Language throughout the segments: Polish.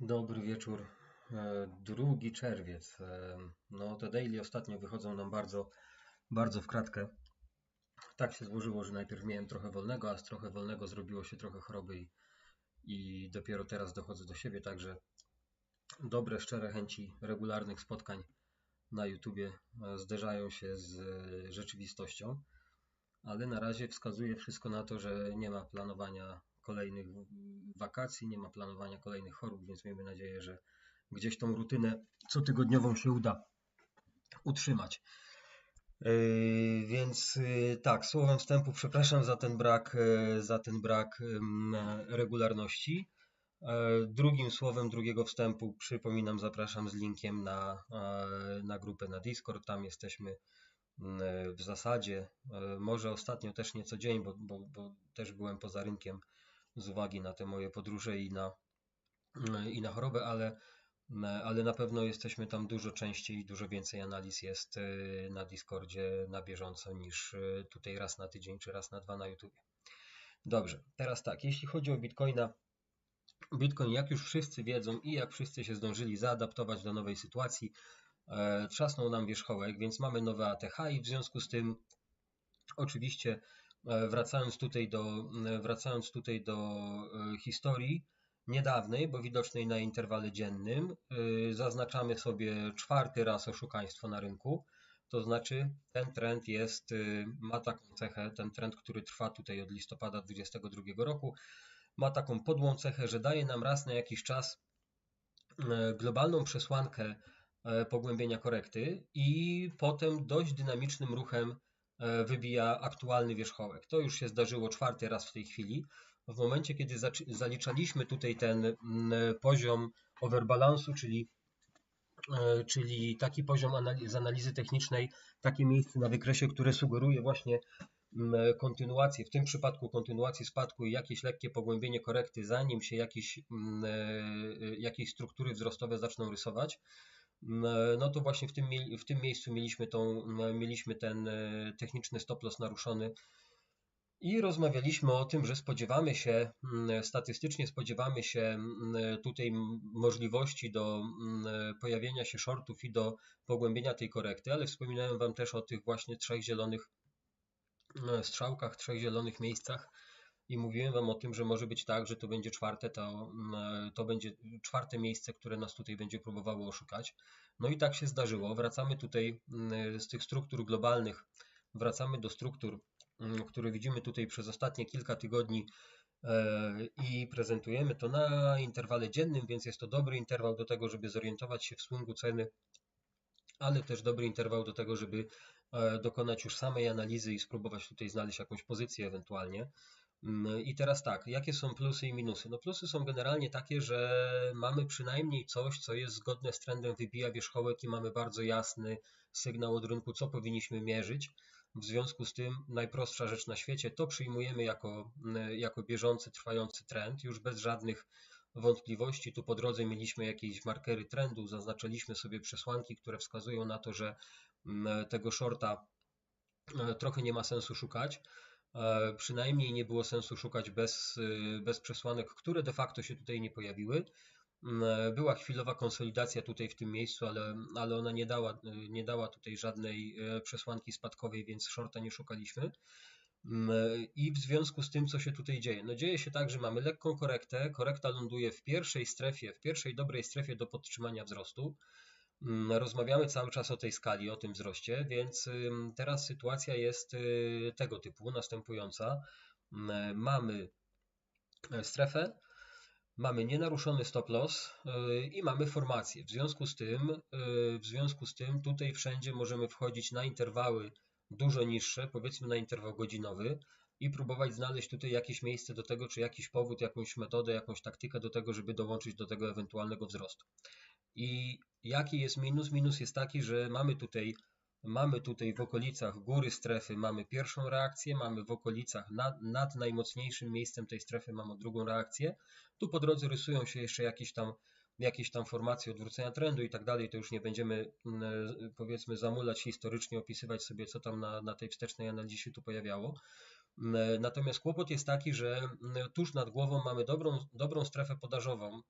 Dobry wieczór. E, Drugi czerwiec. E, No te daily ostatnio wychodzą nam bardzo, bardzo w kratkę. Tak się złożyło, że najpierw miałem trochę wolnego, a z trochę wolnego zrobiło się trochę choroby i, i dopiero teraz dochodzę do siebie, także dobre, szczere chęci regularnych spotkań na YouTubie e, zderzają się z rzeczywistością, ale na razie wskazuje wszystko na to, że nie ma planowania kolejnych wakacji, nie ma planowania kolejnych chorób, więc miejmy nadzieję, że gdzieś tą rutynę cotygodniową się uda utrzymać. Yy, Więc yy, tak, słowem wstępu przepraszam za ten brak, yy, za ten brak regularności. Drugim słowem drugiego wstępu przypominam, zapraszam z linkiem na, na grupę na Discord. Tam jesteśmy w zasadzie, może ostatnio też nie co dzień, bo, bo, bo też byłem poza rynkiem z uwagi na te moje podróże i na, yy, i na chorobę, ale ale na pewno jesteśmy tam dużo częściej, dużo więcej analiz jest y, na Discordzie na bieżąco niż y, tutaj raz na tydzień czy raz na dwa na YouTube. Dobrze, teraz tak, jeśli chodzi o Bitcoina, Bitcoin, jak już wszyscy wiedzą i jak wszyscy się zdążyli zaadaptować do nowej sytuacji, e, trzasnął nam wierzchołek, więc mamy nowe ATH i w związku z tym oczywiście wracając tutaj do, e, wracając tutaj do e, historii, niedawnej, bo widocznej na interwale dziennym, zaznaczamy sobie czwarty raz oszukaństwo na rynku. To znaczy ten trend jest, ma taką cechę, ten trend, który trwa tutaj od listopada 2022 roku, ma taką podłą cechę, że daje nam raz na jakiś czas globalną przesłankę pogłębienia korekty i potem dość dynamicznym ruchem wybija aktualny wierzchołek. To już się zdarzyło czwarty raz w tej chwili w momencie, kiedy zaliczaliśmy tutaj ten mm, poziom overbalansu, czyli, e, czyli taki poziom z analizy technicznej, takie miejsce na wykresie, które sugeruje właśnie mm, kontynuację, w tym przypadku kontynuację spadku i jakieś lekkie pogłębienie korekty, zanim się jakieś, mm, e, jakieś struktury wzrostowe zaczną rysować, no to właśnie w tym, w tym miejscu mieliśmy, tą, mieliśmy ten e, techniczny stop loss naruszony i rozmawialiśmy o tym, że spodziewamy się, mm, statystycznie spodziewamy się mm, tutaj możliwości do mm, pojawienia się shortów i do pogłębienia tej korekty, ale wspominałem Wam też o tych właśnie trzech zielonych strzałkach, trzech zielonych miejscach i mówiłem Wam o tym, że może być tak, że to będzie czwarte, to, to będzie czwarte miejsce, które nas tutaj będzie próbowało oszukać. No i tak się zdarzyło. Wracamy tutaj z tych struktur globalnych, wracamy do struktur Mm, który widzimy tutaj przez ostatnie kilka tygodni e, i prezentujemy to na interwale dziennym, więc jest to dobry interwał do tego, żeby zorientować się w swingu ceny, ale też dobry interwał do tego, żeby e, dokonać już samej analizy i spróbować tutaj znaleźć jakąś pozycję ewentualnie. Mm, I teraz tak, jakie są plusy i minusy? No plusy są generalnie takie, że mamy przynajmniej coś, co jest zgodne z trendem, wybija wierzchołek i mamy bardzo jasny sygnał od rynku, co powinniśmy mierzyć. W związku z tym najprostsza rzecz na świecie to przyjmujemy jako, jako bieżący, trwający trend, już bez żadnych wątpliwości. Tu po drodze mieliśmy jakieś markery trendu, zaznaczyliśmy sobie przesłanki, które wskazują na to, że tego shorta e, trochę nie ma sensu szukać. E, przynajmniej nie było sensu szukać bez, e, bez przesłanek, które de facto się tutaj nie pojawiły. Mm, była chwilowa konsolidacja tutaj w tym miejscu, ale, ale ona nie dała, nie dała tutaj żadnej e, przesłanki spadkowej, więc shorta nie szukaliśmy. Mm, I w związku z tym, co się tutaj dzieje? No dzieje się tak, że mamy lekką korektę. Korekta ląduje w pierwszej strefie, w pierwszej dobrej strefie do podtrzymania wzrostu. Mm, rozmawiamy cały czas o tej skali, o tym wzroście, więc teraz sytuacja jest y, tego typu, następująca. Mamy e, strefę, mamy nienaruszony stop loss y, i mamy formację. W związku z tym, y, w związku z tym tutaj wszędzie możemy wchodzić na interwały dużo niższe, powiedzmy na interwał godzinowy i próbować znaleźć tutaj jakieś miejsce do tego, czy jakiś powód, jakąś metodę, jakąś taktykę do tego, żeby dołączyć do tego ewentualnego wzrostu. I jaki jest minus? Minus jest taki, że mamy tutaj Mamy tutaj w okolicach góry strefy mamy pierwszą reakcję, mamy w okolicach nad, nad najmocniejszym miejscem tej strefy mamy drugą reakcję. Tu po drodze rysują się jeszcze jakieś tam, jakieś tam formacje odwrócenia trendu i tak dalej. To już nie będziemy mm, powiedzmy zamulać historycznie, opisywać sobie co tam na, na tej wstecznej analizie tu pojawiało. Mm, natomiast kłopot jest taki, że mm, tuż nad głową mamy dobrą, dobrą strefę podażową,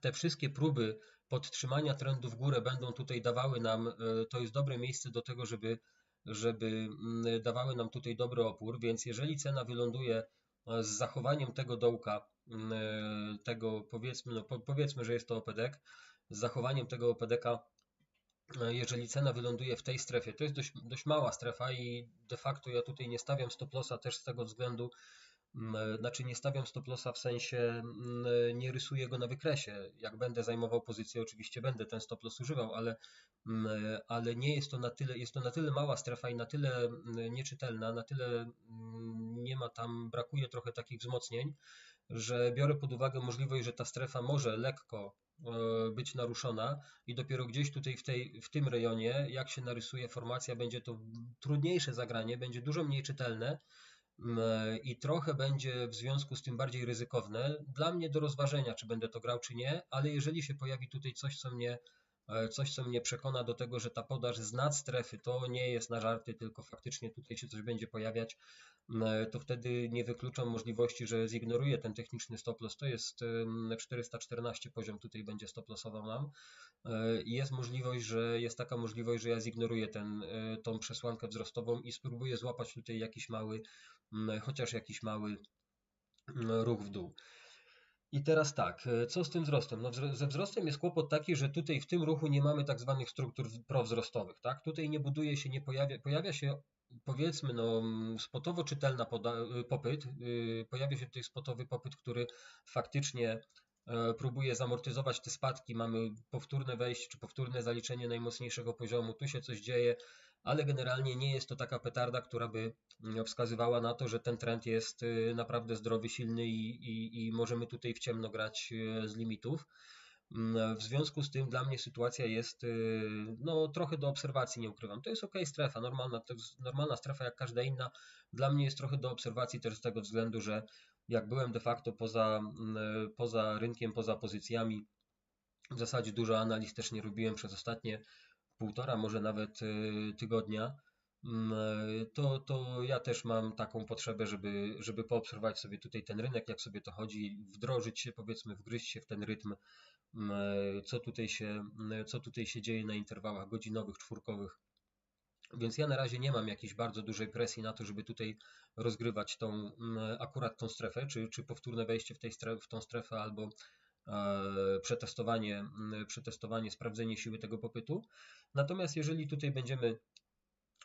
te wszystkie próby podtrzymania trendu w górę będą tutaj dawały nam, to jest dobre miejsce do tego, żeby, żeby mm, dawały nam tutaj dobry opór, więc jeżeli cena wyląduje z zachowaniem tego dołka, mm, tego powiedzmy, no powiedzmy, że jest to OPDEK, z zachowaniem tego OPDK, jeżeli cena wyląduje w tej strefie, to jest dość, dość mała strefa i de facto ja tutaj nie stawiam stop lossa też z tego względu, znaczy nie stawiam stop lossa w sensie nie rysuję go na wykresie. Jak będę zajmował pozycję, oczywiście będę ten stop loss używał, ale, ale nie jest to na tyle, jest to na tyle mała strefa i na tyle nieczytelna, na tyle nie ma tam, brakuje trochę takich wzmocnień, że biorę pod uwagę możliwość, że ta strefa może lekko e, być naruszona i dopiero gdzieś tutaj w, tej, w tym rejonie, jak się narysuje formacja, będzie to trudniejsze zagranie, będzie dużo mniej czytelne i trochę będzie w związku z tym bardziej ryzykowne. Dla mnie do rozważenia, czy będę to grał, czy nie, ale jeżeli się pojawi tutaj coś, co mnie E, coś, co mnie przekona do tego, że ta podaż z nad strefy to nie jest na żarty, tylko faktycznie tutaj się coś będzie pojawiać, to wtedy nie wykluczam możliwości, że zignoruję ten techniczny stop loss. To jest 414 poziom, tutaj będzie stop lossował nam. E, jest możliwość, że jest taka możliwość, że ja zignoruję ten, tą przesłankę wzrostową i spróbuję złapać tutaj jakiś mały, chociaż jakiś mały ruch w dół. I teraz tak, e, co z tym wzrostem? No ze wzrostem jest kłopot taki, że tutaj w tym ruchu nie mamy tak zwanych struktur prowzrostowych, tak? Tutaj nie buduje się, nie pojawia, pojawia się powiedzmy no spotowo czytelna poda, e, popyt, e, pojawia się tutaj spotowy popyt, który faktycznie próbuje zamortyzować te spadki, mamy powtórne wejście czy powtórne zaliczenie najmocniejszego poziomu, tu się coś dzieje, ale generalnie nie jest to taka petarda, która by mm, wskazywała na to, że ten trend jest y, naprawdę zdrowy, silny i, i, i możemy tutaj w ciemno grać y, z limitów. Mm, w związku z tym dla mnie sytuacja jest y, no, trochę do obserwacji, nie ukrywam. To jest ok strefa, normalna, to jest normalna strefa jak każda inna. Dla mnie jest trochę do obserwacji też z tego względu, że jak byłem de facto poza, mm, poza rynkiem, poza pozycjami, w zasadzie dużo analiz też nie robiłem przez ostatnie półtora, może nawet y, tygodnia, mm, to, to ja też mam taką potrzebę, żeby, żeby poobserwować sobie tutaj ten rynek, jak sobie to chodzi, wdrożyć się, powiedzmy, wgryźć się w ten rytm, mm, co tutaj się, mm, co tutaj się dzieje na interwałach godzinowych, czwórkowych. Więc ja na razie nie mam jakiejś bardzo dużej presji na to, żeby tutaj rozgrywać tą, akurat tą strefę, czy, czy powtórne wejście w, tej w tą strefę, albo E, przetestowanie, przetestowanie, sprawdzenie siły tego popytu. Natomiast jeżeli tutaj będziemy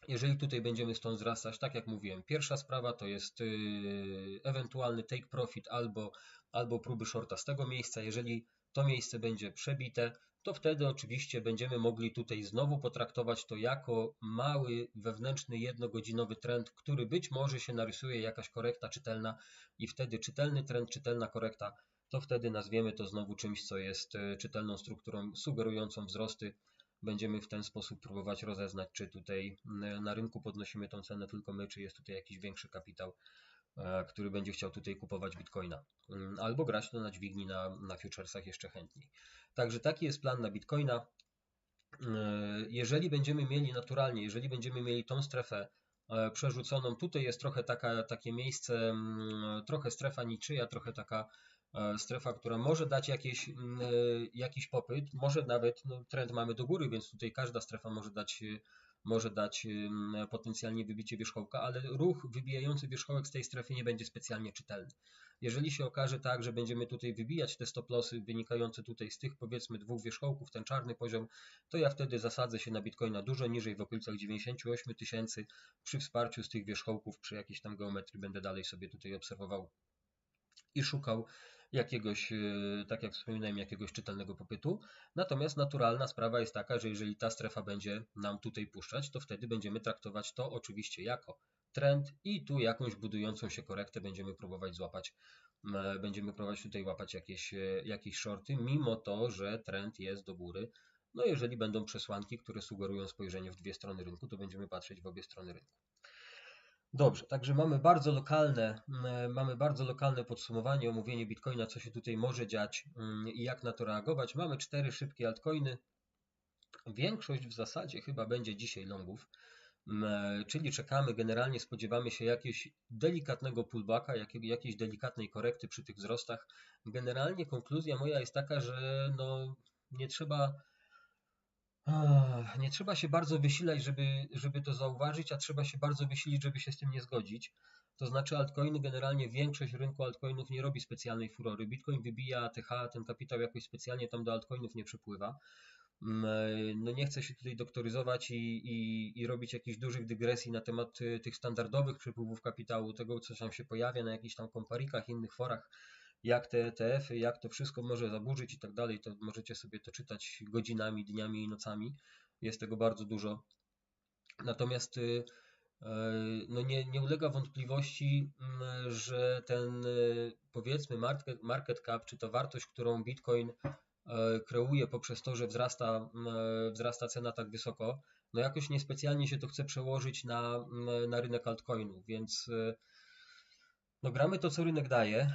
jeżeli tutaj będziemy stąd wzrastać, tak jak mówiłem, pierwsza sprawa to jest y, ewentualny take profit albo, albo próby shorta z tego miejsca. Jeżeli to miejsce będzie przebite, to wtedy oczywiście będziemy mogli tutaj znowu potraktować to jako mały wewnętrzny jednogodzinowy trend, który być może się narysuje jakaś korekta czytelna i wtedy czytelny trend, czytelna korekta to wtedy nazwiemy to znowu czymś, co jest e, czytelną strukturą sugerującą wzrosty. Będziemy w ten sposób próbować rozeznać, czy tutaj na rynku podnosimy tą cenę tylko my, czy jest tutaj jakiś większy kapitał, e, który będzie chciał tutaj kupować bitcoina. Albo grać to na dźwigni na, na futuresach jeszcze chętniej. Także taki jest plan na bitcoina. E, jeżeli będziemy mieli naturalnie, jeżeli będziemy mieli tą strefę przerzuconą, tutaj jest trochę taka, takie miejsce, trochę strefa niczyja, trochę taka strefa, która może dać jakieś, mm, e, jakiś popyt, może nawet no, trend mamy do góry, więc tutaj każda strefa może dać, e, może dać potencjalnie wybicie wierzchołka, ale ruch wybijający wierzchołek z tej strefy nie będzie specjalnie czytelny. Jeżeli się okaże tak, że będziemy tutaj wybijać te stop lossy wynikające tutaj z tych powiedzmy dwóch wierzchołków, ten czarny poziom, to ja wtedy zasadzę się na Bitcoina dużo niżej w okolicach 98 tysięcy przy wsparciu z tych wierzchołków, przy jakiejś tam geometrii będę dalej sobie tutaj obserwował i szukał jakiegoś, e, tak jak wspominałem, jakiegoś czytelnego popytu. Natomiast naturalna sprawa jest taka, że jeżeli ta strefa będzie nam tutaj puszczać, to wtedy będziemy traktować to oczywiście jako trend i tu jakąś budującą się korektę będziemy próbować złapać, będziemy próbować tutaj łapać jakieś, e, jakieś shorty, mimo to, że trend jest do góry. No jeżeli będą przesłanki, które sugerują spojrzenie w dwie strony rynku, to będziemy patrzeć w obie strony rynku. Dobrze, także mamy bardzo lokalne, mm, mamy bardzo lokalne podsumowanie, omówienie Bitcoina, co się tutaj może dziać mm, i jak na to reagować. Mamy cztery szybkie altcoiny. Większość w zasadzie chyba będzie dzisiaj longów. czyli czekamy, generalnie spodziewamy się jakiegoś delikatnego pullbacka, jakiejś delikatnej korekty przy tych wzrostach. Generalnie konkluzja moja jest taka, że no, nie trzeba nie trzeba się bardzo wysilać, żeby, żeby to zauważyć, a trzeba się bardzo wysilić, żeby się z tym nie zgodzić. To znaczy altcoiny, generalnie większość rynku altcoinów nie robi specjalnej furory. Bitcoin wybija ATH, ten kapitał jakoś specjalnie tam do altcoinów nie przepływa. Mm, no nie chcę się tutaj doktoryzować i, i, i robić jakichś dużych dygresji na temat y, tych standardowych przepływów kapitału, tego co tam się pojawia na jakichś tam komparikach, innych forach, jak te ETF-y, jak to wszystko może zaburzyć i tak dalej, to możecie sobie to czytać godzinami, dniami i nocami. Jest tego bardzo dużo. Natomiast y, e, no nie, nie ulega wątpliwości, mm, że ten y, powiedzmy market, market cap, czy to wartość, którą Bitcoin kreuje poprzez to, że wzrasta, e, wzrasta cena tak wysoko, no jakoś niespecjalnie się to chce przełożyć na, na rynek altcoinów, więc no gramy to, co rynek daje.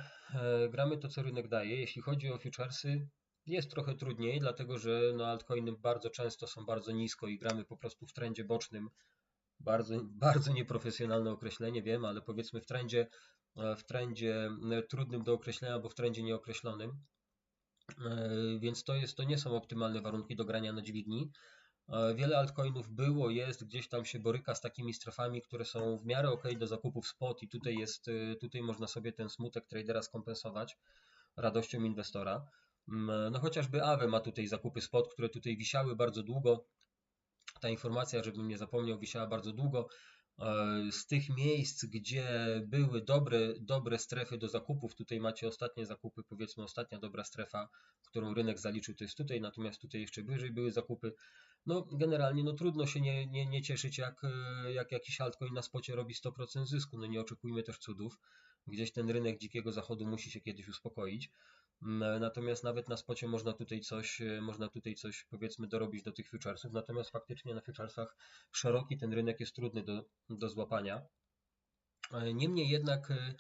Gramy to, co rynek daje. Jeśli chodzi o futuresy, jest trochę trudniej, dlatego że no altcoiny bardzo często są bardzo nisko i gramy po prostu w trendzie bocznym. Bardzo, bardzo nieprofesjonalne określenie, wiem, ale powiedzmy w trendzie, w trendzie trudnym do określenia, bo w trendzie nieokreślonym. E, więc to, jest, to nie są optymalne warunki do grania na dźwigni. E, wiele altcoinów było, jest, gdzieś tam się boryka z takimi strefami, które są w miarę ok do zakupów spot i tutaj jest, e, tutaj można sobie ten smutek tradera skompensować radością inwestora. Mm, no chociażby Aave ma tutaj zakupy spot, które tutaj wisiały bardzo długo. Ta informacja, żebym nie zapomniał, wisiała bardzo długo. E, z tych miejsc, gdzie były dobre, dobre strefy do zakupów, tutaj macie ostatnie zakupy, powiedzmy ostatnia dobra strefa, którą rynek zaliczył, to jest tutaj, natomiast tutaj jeszcze wyżej były zakupy. No generalnie no trudno się nie, nie, nie cieszyć, jak, e, jak jakiś altcoin na spocie robi 100% zysku, no nie oczekujmy też cudów. Gdzieś ten rynek dzikiego zachodu musi się kiedyś uspokoić. Mm, natomiast nawet na spocie można tutaj coś, e, można tutaj coś powiedzmy dorobić do tych futuresów, natomiast faktycznie na futuresach szeroki ten rynek jest trudny do, do złapania. E, niemniej jednak e,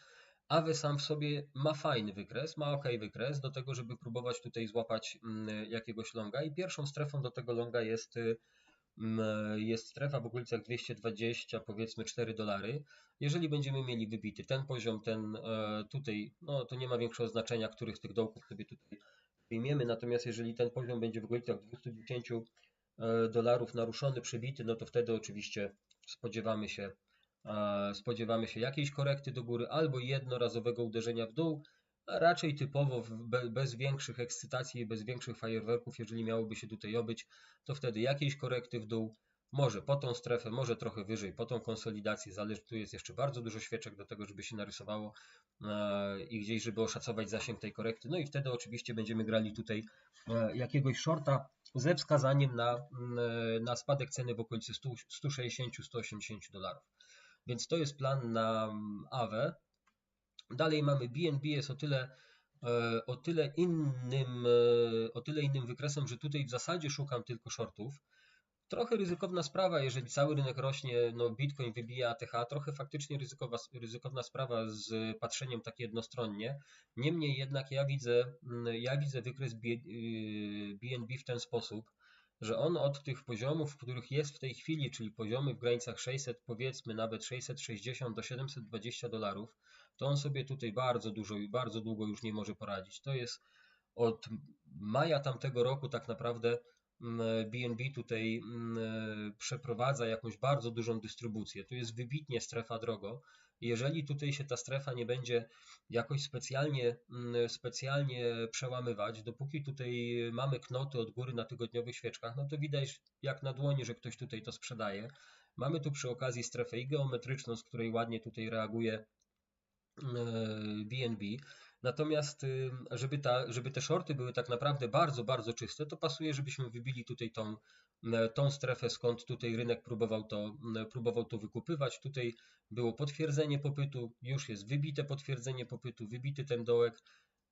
Aave sam w sobie ma fajny wykres, ma ok wykres do tego, żeby próbować tutaj złapać mm, jakiegoś longa i pierwszą strefą do tego longa jest jest strefa w okolicach 220, powiedzmy 4 dolary. Jeżeli będziemy mieli wybity ten poziom, ten e, tutaj, no to nie ma większego znaczenia, których z tych dołków sobie tutaj wyjmiemy, natomiast jeżeli ten poziom będzie w okolicach 210 e, dolarów naruszony, przebity, no to wtedy oczywiście spodziewamy się, e, spodziewamy się jakiejś korekty do góry albo jednorazowego uderzenia w dół, raczej typowo bez większych ekscytacji i bez większych fajerwerków, jeżeli miałoby się tutaj obyć, to wtedy jakiejś korekty w dół, może po tą strefę, może trochę wyżej, po tą konsolidację, zależy, tu jest jeszcze bardzo dużo świeczek do tego, żeby się narysowało e, i gdzieś, żeby oszacować zasięg tej korekty, no i wtedy oczywiście będziemy grali tutaj e, jakiegoś shorta ze wskazaniem na, mm, na spadek ceny w okolicy 160-180 dolarów. Więc to jest plan na AWE. Dalej mamy BNB jest o tyle, e, o tyle innym, e, o tyle innym wykresem, że tutaj w zasadzie szukam tylko shortów. Trochę ryzykowna sprawa, jeżeli cały rynek rośnie, no Bitcoin wybija ATH, trochę faktycznie ryzykowa, ryzykowna sprawa z patrzeniem tak jednostronnie. Niemniej jednak ja widzę, ja widzę wykres BNB y, w ten sposób, że on od tych poziomów, w których jest w tej chwili, czyli poziomy w granicach 600, powiedzmy nawet 660 do 720 dolarów, to on sobie tutaj bardzo dużo i bardzo długo już nie może poradzić. To jest od maja tamtego roku tak naprawdę BNB mm, tutaj mm, przeprowadza jakąś bardzo dużą dystrybucję. Tu jest wybitnie strefa drogo. Jeżeli tutaj się ta strefa nie będzie jakoś specjalnie, mm, specjalnie przełamywać, dopóki tutaj mamy knoty od góry na tygodniowych świeczkach, no to widać jak na dłoni, że ktoś tutaj to sprzedaje. Mamy tu przy okazji strefę i geometryczną, z której ładnie tutaj reaguje BNB. Natomiast, żeby, ta, żeby te shorty były tak naprawdę bardzo, bardzo czyste, to pasuje, żebyśmy wybili tutaj tą, tą strefę, skąd tutaj rynek próbował to, próbował to wykupywać. Tutaj było potwierdzenie popytu, już jest wybite potwierdzenie popytu, wybity ten dołek,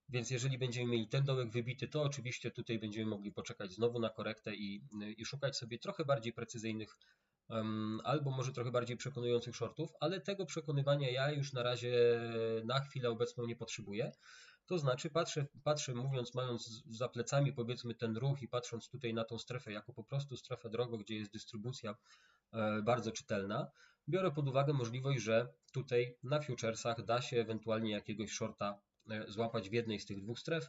więc jeżeli będziemy mieli ten dołek wybity, to oczywiście tutaj będziemy mogli poczekać znowu na korektę i, i szukać sobie trochę bardziej precyzyjnych albo może trochę bardziej przekonujących shortów, ale tego przekonywania ja już na razie na chwilę obecną nie potrzebuję. To znaczy patrzę, patrzę mówiąc, mając za plecami powiedzmy ten ruch i patrząc tutaj na tą strefę jako po prostu strefę drogą, gdzie jest dystrybucja e, bardzo czytelna, biorę pod uwagę możliwość, że tutaj na futuresach da się ewentualnie jakiegoś shorta e, złapać w jednej z tych dwóch stref.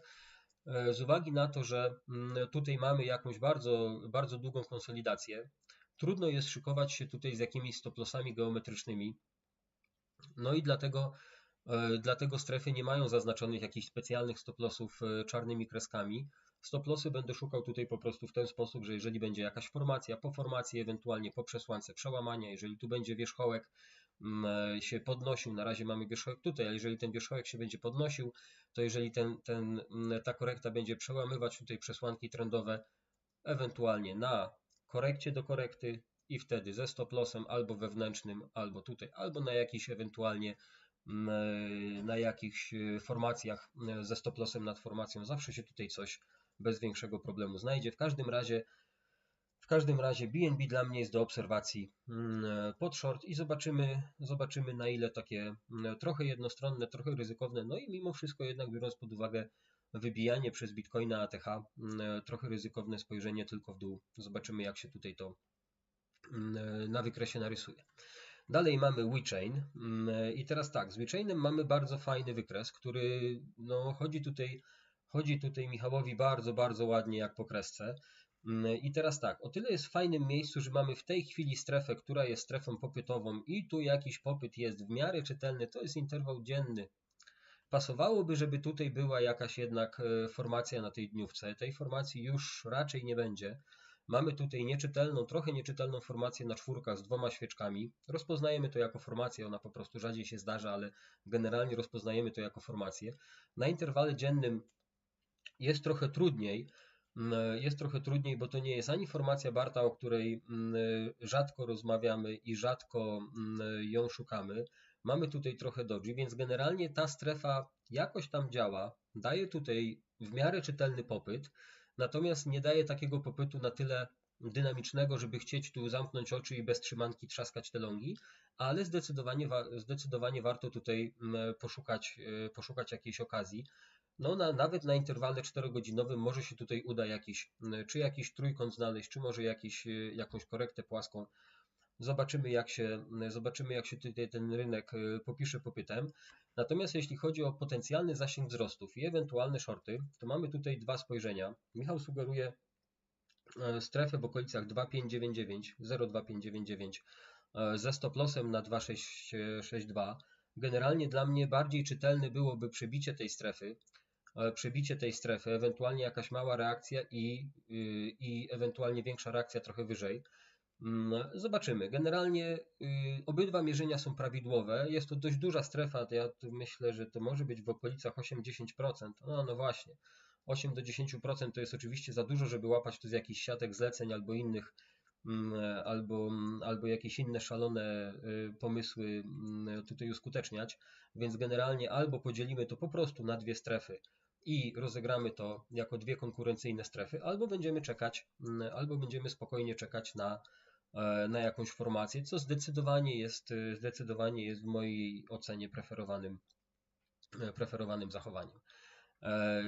E, z uwagi na to, że mm, tutaj mamy jakąś bardzo, bardzo długą konsolidację, trudno jest szykować się tutaj z jakimiś stoplosami geometrycznymi. No i dlatego, e, dlatego strefy nie mają zaznaczonych jakichś specjalnych stoplosów czarnymi kreskami. Stoplosy będę szukał tutaj po prostu w ten sposób, że jeżeli będzie jakaś formacja, po formacji, ewentualnie po przesłance przełamania, jeżeli tu będzie wierzchołek mm, się podnosił, na razie mamy wierzchołek tutaj, ale jeżeli ten wierzchołek się będzie podnosił, to jeżeli ten, ten, mm, ta korekta będzie przełamywać tutaj przesłanki trendowe, ewentualnie na korekcie do korekty i wtedy ze stop lossem albo wewnętrznym, albo tutaj, albo na jakiś ewentualnie mm, na jakichś e, formacjach e, ze stop lossem nad formacją zawsze się tutaj coś bez większego problemu znajdzie. W każdym razie w każdym razie BNB dla mnie jest do obserwacji mm, pod short i zobaczymy, zobaczymy na ile takie mm, trochę jednostronne, trochę ryzykowne, no i mimo wszystko jednak biorąc pod uwagę wybijanie przez Bitcoina ATH, mm, trochę ryzykowne spojrzenie tylko w dół. Zobaczymy jak się tutaj to na wykresie narysuje. Dalej mamy WeChain i teraz tak, z WeChainem mamy bardzo fajny wykres, który no, chodzi tutaj Chodzi tutaj Michałowi bardzo, bardzo ładnie jak po kresce. Mm, I teraz tak, o tyle jest w fajnym miejscu, że mamy w tej chwili strefę, która jest strefą popytową i tu jakiś popyt jest w miarę czytelny, to jest interwał dzienny. Pasowałoby, żeby tutaj była jakaś jednak e, formacja na tej dniówce. Tej formacji już raczej nie będzie. Mamy tutaj nieczytelną, trochę nieczytelną formację na czwórkach z dwoma świeczkami. Rozpoznajemy to jako formację, ona po prostu rzadziej się zdarza, ale generalnie rozpoznajemy to jako formację. Na interwale dziennym jest trochę trudniej. Mm, jest trochę trudniej, bo to nie jest ani formacja Barta, o której mm, rzadko rozmawiamy i rzadko mm, ją szukamy. Mamy tutaj trochę doji, więc generalnie ta strefa jakoś tam działa, daje tutaj w miarę czytelny popyt, natomiast nie daje takiego popytu na tyle dynamicznego, żeby chcieć tu zamknąć oczy i bez trzymanki trzaskać te longi, ale zdecydowanie, zdecydowanie warto tutaj poszukać, e, poszukać jakiejś okazji no na, nawet na interwale 4-godzinowym może się tutaj uda jakiś, czy jakiś trójkąt znaleźć, czy może jakiś, y, jakąś korektę płaską. Zobaczymy jak, się, zobaczymy, jak się tutaj ten rynek y, popisze popytem. Natomiast jeśli chodzi o potencjalny zasięg wzrostów i ewentualne shorty, to mamy tutaj dwa spojrzenia. Michał sugeruje e, strefę w okolicach 2599, 02599 e, ze stop lossem na 2662. Generalnie dla mnie bardziej czytelne byłoby przebicie tej strefy, przebicie tej strefy, ewentualnie jakaś mała reakcja i, y, i ewentualnie większa reakcja trochę wyżej. Mm, zobaczymy. Generalnie y, obydwa mierzenia są prawidłowe. Jest to dość duża strefa. Ja myślę, że to może być w okolicach 8-10%. No, no właśnie. 8 do 10% to jest oczywiście za dużo, żeby łapać to z jakichś siatek zleceń albo innych, mm, albo, albo jakieś inne szalone y, pomysły mm, tutaj uskuteczniać. Więc generalnie albo podzielimy to po prostu na dwie strefy i rozegramy to jako dwie konkurencyjne strefy, albo będziemy czekać, mm, albo będziemy spokojnie czekać na, e, na jakąś formację, co zdecydowanie jest, e, zdecydowanie jest w mojej ocenie preferowanym, e, preferowanym zachowaniem.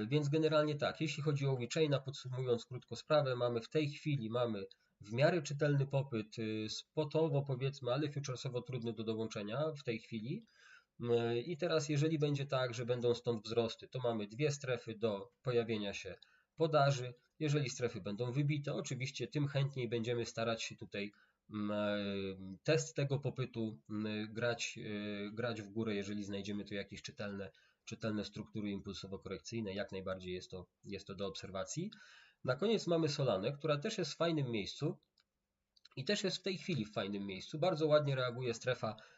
Więc generalnie tak, jeśli chodzi o WeChaina, podsumując krótko sprawę, mamy w tej chwili mamy w miarę czytelny popyt, spotowo powiedzmy, ale futuresowo trudny do dołączenia w tej chwili. I teraz, jeżeli będzie tak, że będą stąd wzrosty, to mamy dwie strefy do pojawienia się podaży. Jeżeli strefy będą wybite, oczywiście tym chętniej będziemy starać się tutaj test tego popytu grać, e, grać w górę, jeżeli znajdziemy tu jakieś czytelne, czytelne struktury impulsowo-korekcyjne. Jak najbardziej jest to, jest to do obserwacji. Na koniec mamy Solanę, która też jest w fajnym miejscu i też jest w tej chwili w fajnym miejscu. Bardzo ładnie reaguje strefa Mm,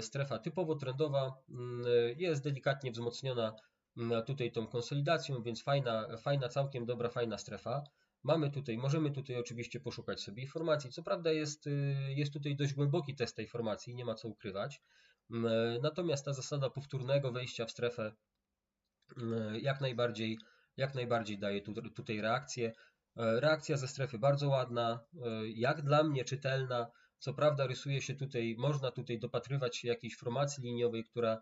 strefa typowo trendowa mm, jest delikatnie wzmocniona mm, tutaj tą konsolidacją, więc fajna, fajna, całkiem dobra, fajna strefa. Mamy tutaj, możemy tutaj oczywiście poszukać sobie informacji. Co prawda jest, y, jest tutaj dość głęboki test tej formacji, nie ma co ukrywać. Natomiast ta zasada powtórnego wejścia w strefę jak najbardziej, jak najbardziej daje tutaj reakcję. E, reakcja ze strefy bardzo ładna, e, jak dla mnie czytelna. Co prawda rysuje się tutaj, można tutaj dopatrywać się jakiejś formacji liniowej, która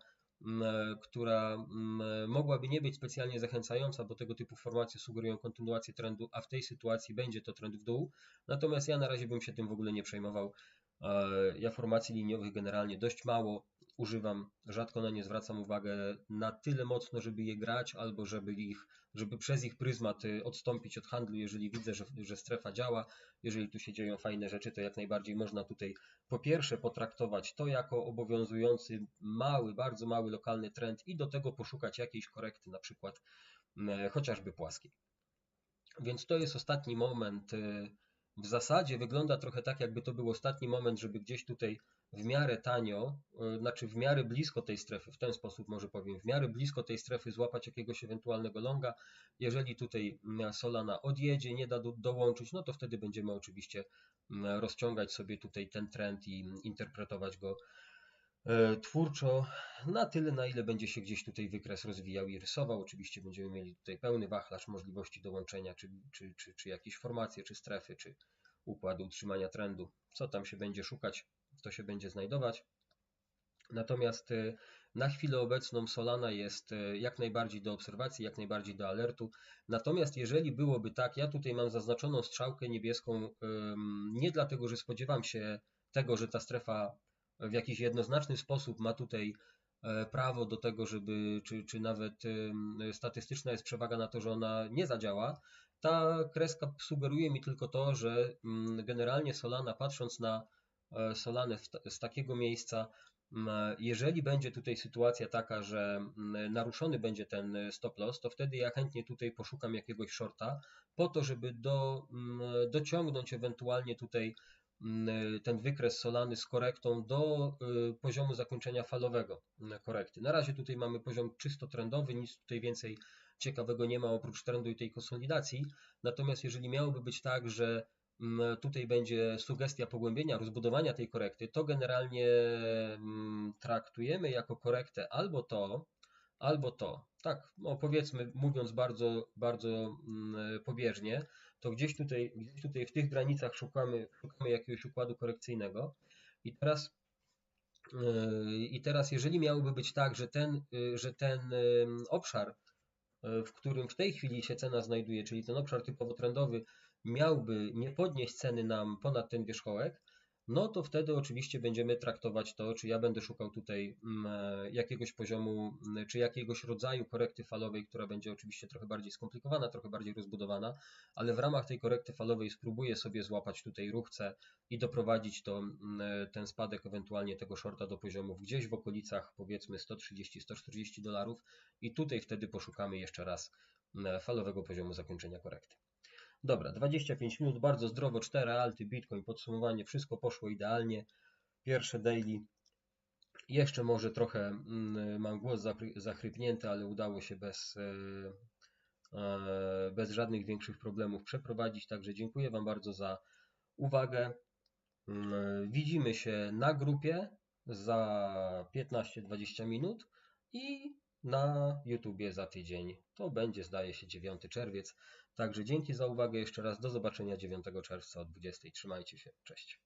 która mogłaby nie być specjalnie zachęcająca, bo tego typu formacje sugerują kontynuację trendu, a w tej sytuacji będzie to trend w dół. Natomiast ja na razie bym się tym w ogóle nie przejmował. Ja formacji liniowych generalnie dość mało używam, rzadko na nie zwracam uwagę na tyle mocno, żeby je grać, albo żeby ich, żeby przez ich pryzmat y, odstąpić od handlu, jeżeli widzę, że, że strefa działa, jeżeli tu się dzieją fajne rzeczy, to jak najbardziej można tutaj po pierwsze potraktować to jako obowiązujący mały, bardzo mały lokalny trend i do tego poszukać jakiejś korekty, na przykład chociażby płaskiej. Więc to jest ostatni moment. Y, w zasadzie wygląda trochę tak, jakby to był ostatni moment, żeby gdzieś tutaj w miarę tanio, e, znaczy w miarę blisko tej strefy, w ten sposób może powiem, w miarę blisko tej strefy złapać jakiegoś ewentualnego longa. Jeżeli tutaj mm, Solana odjedzie, nie da do, dołączyć, no to wtedy będziemy oczywiście mm, rozciągać sobie tutaj ten trend i interpretować go e, twórczo na tyle, na ile będzie się gdzieś tutaj wykres rozwijał i rysował. Oczywiście będziemy mieli tutaj pełny wachlarz możliwości dołączenia, czy, czy, czy, czy jakieś formacje, czy strefy, czy układu utrzymania trendu. Co tam się będzie szukać, to się będzie znajdować. Natomiast y, na chwilę obecną Solana jest y, jak najbardziej do obserwacji, jak najbardziej do alertu. Natomiast jeżeli byłoby tak, ja tutaj mam zaznaczoną strzałkę niebieską nie dlatego, że spodziewam się tego, że ta strefa w jakiś jednoznaczny sposób ma tutaj e, prawo do tego, żeby, czy, czy nawet statystyczna jest przewaga na to, że ona nie zadziała. Ta kreska sugeruje mi tylko to, że generalnie Solana patrząc na Solany z takiego miejsca, jeżeli będzie tutaj sytuacja taka, że naruszony będzie ten stop loss, to wtedy ja chętnie tutaj poszukam jakiegoś shorta po to, żeby do, dociągnąć ewentualnie tutaj ten wykres solany z korektą do poziomu zakończenia falowego korekty. Na razie tutaj mamy poziom czysto trendowy, nic tutaj więcej ciekawego nie ma oprócz trendu i tej konsolidacji. Natomiast jeżeli miałoby być tak, że Mm, tutaj będzie sugestia pogłębienia, rozbudowania tej korekty, to generalnie mm, traktujemy jako korektę albo to, albo to. Tak, no powiedzmy, mówiąc bardzo, bardzo mm, pobieżnie, to gdzieś tutaj, gdzieś tutaj w tych granicach szukamy, szukamy jakiegoś układu korekcyjnego. I teraz, yy, I teraz, jeżeli miałoby być tak, że ten, yy, że ten obszar, yy, w którym w tej chwili się cena znajduje, czyli ten obszar typowo trendowy, miałby nie podnieść ceny nam ponad ten wierzchołek, no to wtedy oczywiście będziemy traktować to, czy ja będę szukał tutaj mm, e, jakiegoś poziomu, mm, czy jakiegoś rodzaju korekty falowej, która będzie oczywiście trochę bardziej skomplikowana, trochę bardziej rozbudowana, ale w ramach tej korekty falowej spróbuję sobie złapać tutaj ruchce i doprowadzić to, mm, e, ten spadek ewentualnie tego shorta do poziomów gdzieś w okolicach powiedzmy 130-140 dolarów i tutaj wtedy poszukamy jeszcze raz falowego poziomu zakończenia korekty. Dobra, 25 minut, bardzo zdrowo, 4 alty, Bitcoin, podsumowanie, wszystko poszło idealnie. Pierwsze daily, jeszcze może trochę mm, mam głos zachrypnięty, ale udało się bez, e, e, bez żadnych większych problemów przeprowadzić, także dziękuję Wam bardzo za uwagę. Mm, widzimy się na grupie za 15-20 minut i na YouTubie za tydzień. To będzie, zdaje się, 9 czerwiec. Także dzięki za uwagę jeszcze raz. Do zobaczenia 9 czerwca o 20. Trzymajcie się. Cześć.